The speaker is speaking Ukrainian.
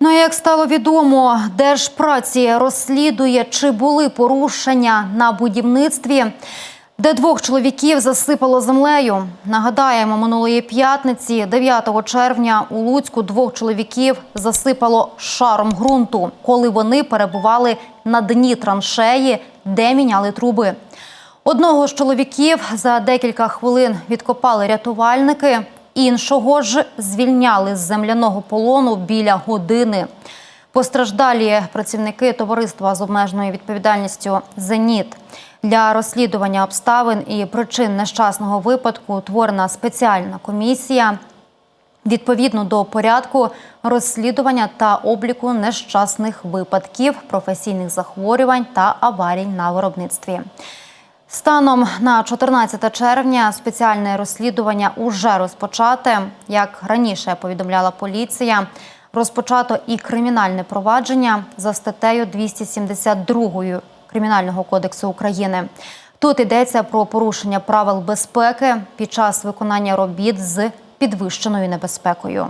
Ну, як стало відомо, Держпраці розслідує, чи були порушення на будівництві, де двох чоловіків засипало землею. Нагадаємо, минулої п'ятниці, 9 червня, у Луцьку двох чоловіків засипало шаром ґрунту, коли вони перебували на дні траншеї, де міняли труби. Одного з чоловіків за декілька хвилин відкопали рятувальники, іншого ж звільняли з земляного полону біля години. Постраждалі працівники товариства з обмеженою відповідальністю Зеніт для розслідування обставин і причин нещасного випадку утворена спеціальна комісія відповідно до порядку розслідування та обліку нещасних випадків, професійних захворювань та аварій на виробництві. Станом на 14 червня спеціальне розслідування уже розпочате. Як раніше повідомляла поліція, розпочато і кримінальне провадження за статтею 272 Кримінального кодексу України. Тут йдеться про порушення правил безпеки під час виконання робіт з підвищеною небезпекою.